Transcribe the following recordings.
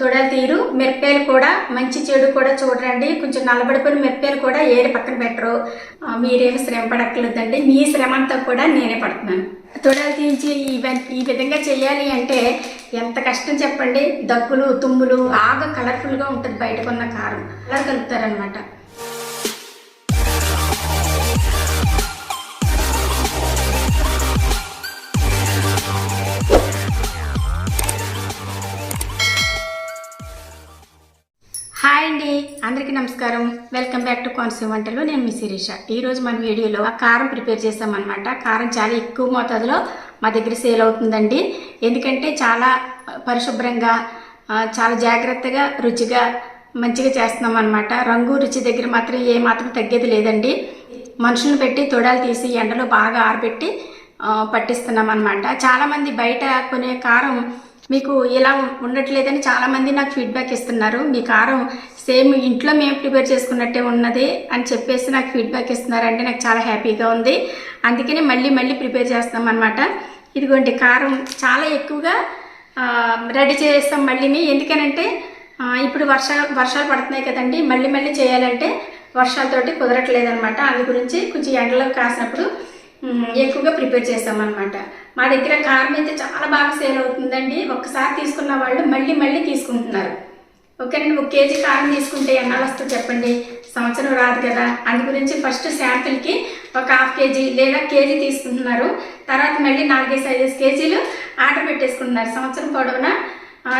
తొడల తీరు మిరపకాయలు కూడా మంచి చెడు కూడా చూడరండి కొంచెం నల్లబడిపోయిన మిరపకాయలు కూడా ఏరి పక్కన పెట్టరు. మీరేమి శ్రమ పడక్కర్లేదండి. మీ శ్రమ అంతా కూడా నేనే పడుతున్నాను. తొడలు తీయించి ఈ ఈ విధంగా చేయాలి అంటే ఎంత కష్టం చెప్పండి. దగ్గులు తుమ్ములు ఆగ కలర్ఫుల్గా ఉంటుంది బయటకున్న కారం. అలా కలుపుతారనమాట అందరికీ నమస్కారం. వెల్కమ్ బ్యాక్ టు కోనసీమ వంటలు. నేను మీ శిరీష. ఈరోజు మన వీడియోలో ఆ కారం ప్రిపేర్ చేసామన్నమాట. కారం చాలా ఎక్కువ మోతాదులో మా దగ్గర సేల్ అవుతుందండి. ఎందుకంటే చాలా పరిశుభ్రంగా చాలా జాగ్రత్తగా రుచిగా మంచిగా చేస్తున్నాం అనమాట రంగు రుచి దగ్గర మాత్రం ఏ మాత్రం తగ్గేది లేదండి. మనుషులను పెట్టి తొడాలు తీసి ఎండలో బాగా ఆరబెట్టి పట్టిస్తున్నాం అనమాట చాలామంది బయట కొనే కారం మీకు ఇలా ఉండట్లేదని చాలామంది నాకు ఫీడ్బ్యాక్ ఇస్తున్నారు. మీ కారం సేమ్ ఇంట్లో మేము ప్రిపేర్ చేసుకున్నట్టే ఉన్నది అని చెప్పేసి నాకు ఫీడ్బ్యాక్ ఇస్తున్నారంటే నాకు చాలా హ్యాపీగా ఉంది. అందుకనే మళ్ళీ మళ్ళీ ప్రిపేర్ చేస్తాం అనమాట ఇదిగోండి కారం చాలా ఎక్కువగా రెడీ చేస్తాం మళ్ళీని. ఎందుకనంటే ఇప్పుడు వర్షాలు వర్షాలు పడుతున్నాయి కదండి. మళ్ళీ మళ్ళీ చేయాలంటే వర్షాలతోటి కుదరట్లేదు అనమాట అందు గురించి కొంచెం ఎండలో కాసినప్పుడు ఎక్కువగా ప్రిపేర్ చేస్తామన్నమాట మా దగ్గర కారం అయితే చాలా బాగా సేల్ అవుతుందండి. ఒక్కసారి తీసుకున్న వాళ్ళు మళ్ళీ మళ్ళీ తీసుకుంటున్నారు. ఓకేనండి ఒక కేజీ కారం తీసుకుంటే ఎన్నాళ్ళు వస్తుంది చెప్పండి? సంవత్సరం రాదు కదా. అందు గురించి ఫస్ట్ శాంపిల్కి ఒక హాఫ్ కేజీ లేదా కేజీ తీసుకుంటున్నారు. తర్వాత మళ్ళీ నాలుగైదు ఐదు కేజీలు ఆర్డర్ పెట్టేసుకుంటున్నారు. సంవత్సరం పొడవునా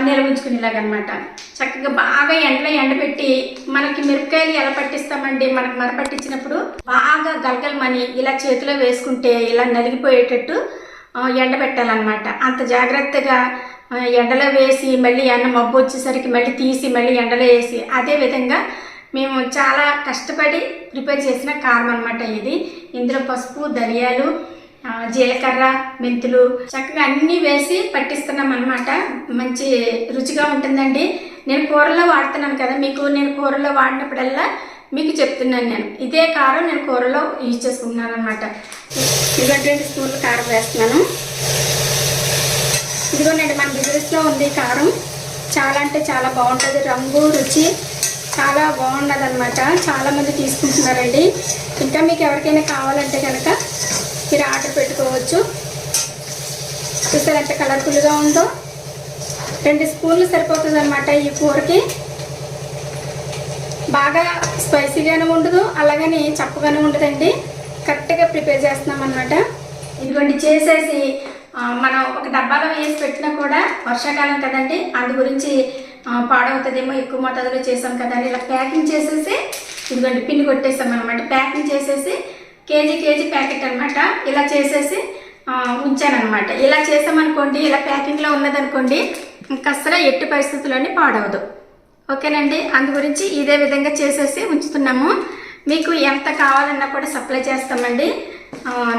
నిల్వ ఉంచుకునేలాగనమాట చక్కగా బాగా ఎండలో ఎండబెట్టి మనకి మిరపకాయలు ఎలా పట్టిస్తామండి? మనకి మర పట్టించినప్పుడు బాగా గలగలమని ఇలా చేతిలో వేసుకుంటే ఇలా నలిగిపోయేటట్టు ఎండబెట్టాలన్నమాట. అంత జాగ్రత్తగా ఎండలో వేసి మళ్ళీ ఎండ మబ్బు వచ్చేసరికి మళ్ళీ తీసి మళ్ళీ ఎండలో వేసి అదే విధంగా మేము చాలా కష్టపడి ప్రిపేర్ చేసిన కారం అనమాట ఇది. ఇందులో పసుపు ధనియాలు జీలకర్ర మెంతులు చక్కగా అన్నీ వేసి పట్టిస్తున్నాం అనమాట మంచి రుచిగా ఉంటుందండి. నేను కూరలో వాడుతున్నాను కదా మీకు నేను కూరలో వాడినప్పుడల్లా మీకు చెప్తున్నాను నేను. ఇదే కారం నేను కూరలో యూజ్ చేసుకుంటున్నాను అనమాట ఇదిగో రెండు కారం వేస్తున్నాను. ఇదిగోనండి మన బిజినెస్లో ఉంది కారం. చాలా అంటే చాలా బాగుంటుంది. రంగు రుచి చాలా బాగున్నది అనమాట చాలామంది తీసుకుంటున్నారండి. ఇంకా మీకు ఎవరికైనా కావాలంటే కనుక మీరు ఆర్డర్ పెట్టుకోవచ్చు. చూసారు ఎంత కలర్ఫుల్గా ఉందో? రెండు స్పూన్లు సరిపోతుంది అనమాట ఈ కూరకి. బాగా స్పైసీగానే ఉండదు అలాగని చప్పగానే ఉండదండి. కరెక్ట్గా ప్రిపేర్ చేస్తున్నాం అనమాట ఇదిగోండి చేసేసి మనం ఒక డబ్బాలో వేసి పెట్టినా కూడా వర్షాకాలం కదండి అందు గురించి పాడవుతుందేమో ఎక్కువ మోతాదులో చేసాం కదా ఇలా ప్యాకింగ్ చేసేసి ఇదిగోండి పిండి కొట్టేసాం అనమాట ప్యాకింగ్ చేసేసి కేజీ కేజీ ప్యాకెట్ అనమాట ఇలా చేసేసి ఉంచానమాట ఇలా చేసామనుకోండి ఇలా ప్యాకింగ్లో ఉన్నదనుకోండి ఇంకా అసలు ఎట్టి పరిస్థితుల్లోని పాడవదు. ఓకేనండి? అందు గురించి ఇదే విధంగా చేసేసి ఉంచుతున్నాము. మీకు ఎంత కావాలన్నా కూడా సప్లై చేస్తామండి.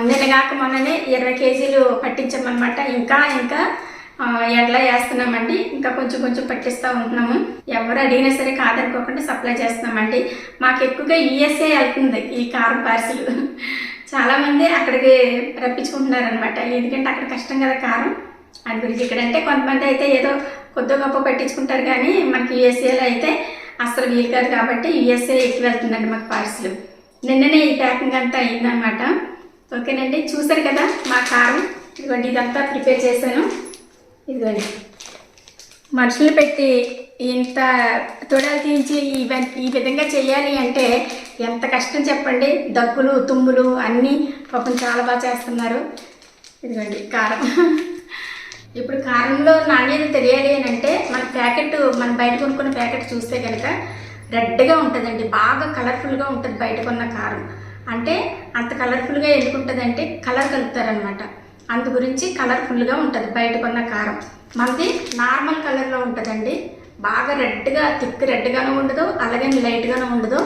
నిన్నగాక మొన్ననే ఇరవై కేజీలు పట్టించామన్నమాట. ఇంకా ఇంకా ఆ, వేస్తున్నామండి. ఇంకా కొంచెం కొంచెం పట్టిస్తూ ఉంటున్నాము. ఎవరు అడిగినా సరే కాదనుకోకుండా సప్లై చేస్తున్నామండి. మాకు ఎక్కువగా ఈఎస్ఏ వెళ్తుంది ఈ కారం పార్సిల్. చాలామంది అక్కడికి రప్పించుకుంటున్నారనమాట ఎందుకంటే అక్కడ కష్టం కదా కారం. అది గురించి ఇక్కడంటే కొంతమంది అయితే ఏదో కొద్ది గొప్ప పట్టించుకుంటారు కానీ మనకి యూఎస్ఏలో అయితే అసలు వీలు కాదు కాబట్టి యూఎస్ఏ ఎక్కువ వెళ్తుందండి మాకు పార్సిల్. నిన్ననే ఈ ప్యాకింగ్ అంతా అయిందనమాట ఓకేనండి చూసారు కదా మా కారం? ఇదిగోండి ఇదంతా ప్రిపేర్ చేశాను. ఇదిగోండి. మనుషులు పెట్టి ఇంత తొడలు తీయించి ఈ విధంగా చేయాలి అంటే ఎంత కష్టం చెప్పండి. దగ్గులు తుమ్ములు అన్నీ పాపం చాలా బాగా చేస్తున్నారు. ఇదిగోండి కారం. ఇప్పుడు కారంలో నాణ్యత తెలియాలి అని అంటే మన ప్యాకెట్ మన బయట కొనుక్కున్న ప్యాకెట్ చూస్తే కనుక రెడ్గా ఉంటుందండి. బాగా కలర్ఫుల్గా ఉంటుంది బయట కొన్న కారం. అంటే అంత కలర్ఫుల్గా ఎందుకు ఉంటుంది అంటే కలర్ కలుపుతారనమాట అందు గురించి కలర్ఫుల్గా ఉంటుంది బయట కొన్న కారం. మనది నార్మల్ కలర్లో ఉంటుందండి. బాగా రెడ్గా థిక్ రెడ్గాను ఉండదు అలాగే లైట్గానూ ఉండదు.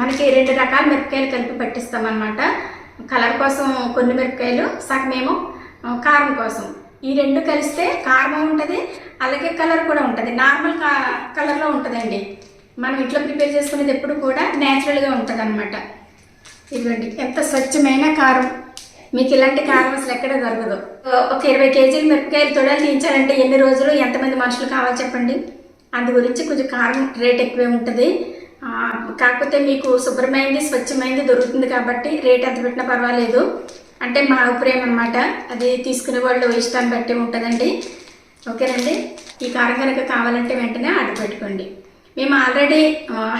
మనకి రెండు రకాల మిరపకాయలు కలిపి పట్టిస్తామన్నమాట. కలర్ కోసం కొన్ని మిరపకాయలు సగమేమో కారం కోసం. ఈ రెండు కలిస్తే కారం ఉంటుంది అలాగే కలర్ కూడా ఉంటుంది. నార్మల్ కా కలర్లో ఉంటుందండి. మనం ఇంట్లో ప్రిపేర్ చేసుకునేది ఎప్పుడు కూడా న్యాచురల్గా ఉంటుంది అనమాట ఇదిగోండి ఎంత స్వచ్ఛమైన కారం. మీకు ఇలాంటి కారం అసలు ఎక్కడ దొరకదు. ఒక ఇరవై కేజీలు మిరపకాయలు తొడలు తీయించాలంటే ఎన్ని రోజులు ఎంతమంది మనుషులు కావాలి చెప్పండి? అందు గురించి కొంచెం కారం రేట్ ఎక్కువే ఉంటుంది. కాకపోతే మీకు శుభ్రమైంది స్వచ్ఛమైంది దొరుకుతుంది కాబట్టి రేట్ ఎంత పెట్టినా పర్వాలేదు. అంటే మా అభిప్రాయం అనమాట అది తీసుకునే వాళ్ళు ఇష్టాన్ని బట్టి ఉంటుందండి. ఓకేనండి? ఈ కారం కనుక కావాలంటే వెంటనే ఆర్డర్ పెట్టుకోండి. మేము ఆల్రెడీ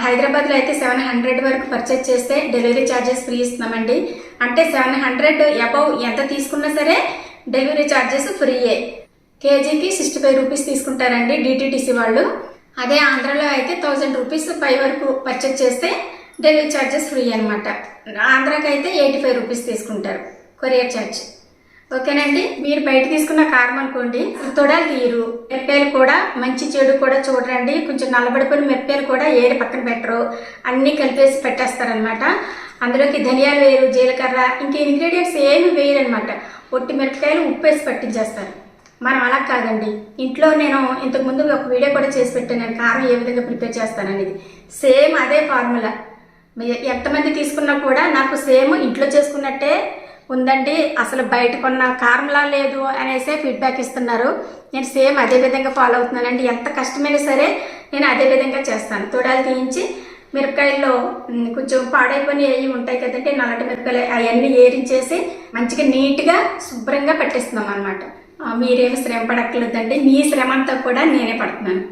హైదరాబాద్లో అయితే సెవెన్ హండ్రెడ్ వరకు పర్చేజ్ చేస్తే డెలివరీ ఛార్జెస్ ఫ్రీ ఇస్తున్నామండి. అంటే సెవెన్ హండ్రెడ్ అబౌవ్ ఎంత తీసుకున్నా సరే డెలివరీ ఛార్జెస్ ఫ్రీయే కేజీకి సిక్స్టీ ఫైవ్ రూపీస్ తీసుకుంటారండి డిటీటీసీ వాళ్ళు. అదే ఆంధ్రాలో అయితే థౌజండ్ రూపీస్ పై వరకు పర్చేజ్ చేస్తే డెలివరీ ఛార్జెస్ ఫ్రీ అనమాట ఆంధ్రాకి అయితే ఎయిటీ ఫైవ్ రూపీస్ తీసుకుంటారు కొరియర్ ఛార్జ్ ఓకేనండి? మీరు బయట తీసుకున్న కారం అనుకోండి తొడాలు తీరు మెప్పేలు కూడా మంచి చెడు కూడా చూడరండి. కొంచెం నల్లబడిపోయిన మెప్పేలు కూడా ఏరి పక్కన పెట్టరు. అన్నీ కలిపేసి పెట్టేస్తారనమాట అందులోకి ధనియాలు వేరు జీలకర్ర ఇంక ఇంగ్రీడియంట్స్ ఏమి వేయరనమాట ఒట్టి మిరపకాయలు ఉప్పు వేసి పట్టించేస్తారు. మనం అలా కాదండి. ఇంట్లో నేను ఇంతకు ముందు ఒక వీడియో కూడా చేసి పెట్టాను. కారం ఏ విధంగా ప్రిపేర్ చేస్తాననేది. సేమ్ అదే ఫార్ములా. ఎంతమంది తీసుకున్నా కూడా నాకు సేమ్ ఇంట్లో చేసుకున్నట్టే ఉందండి. అసలు బయటకున్న కారంలా లేదు అనేసే ఫీడ్బ్యాక్ ఇస్తున్నారు. నేను సేమ్ అదే విధంగా ఫాలో అవుతున్నానండి. ఎంత కష్టమైనా సరే నేను అదే విధంగా చేస్తాను. తోడాలు తీయించి మిరపకాయల్లో కొంచెం పాడైపోయి అవి ఉంటాయి కదండి. నల్లటి మిరపకాయలు అవన్నీ ఏరించేసి మంచిగా నీట్గా శుభ్రంగా పెట్టేస్తున్నాం అనమాట మీరేమి శ్రమ పడక్కర్లేదండి. మీ శ్రమ అంతా కూడా నేనే పడుతున్నాను.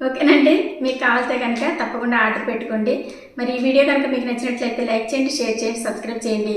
ఓకేనండి. మీకు కావాల్సే కనుక తప్పకుండా ఆర్డర్ పెట్టుకోండి. మరి ఈ వీడియో కనుక మీకు నచ్చినట్లయితే లైక్ చేయండి షేర్ చేయండి సబ్స్క్రైబ్ చేయండి.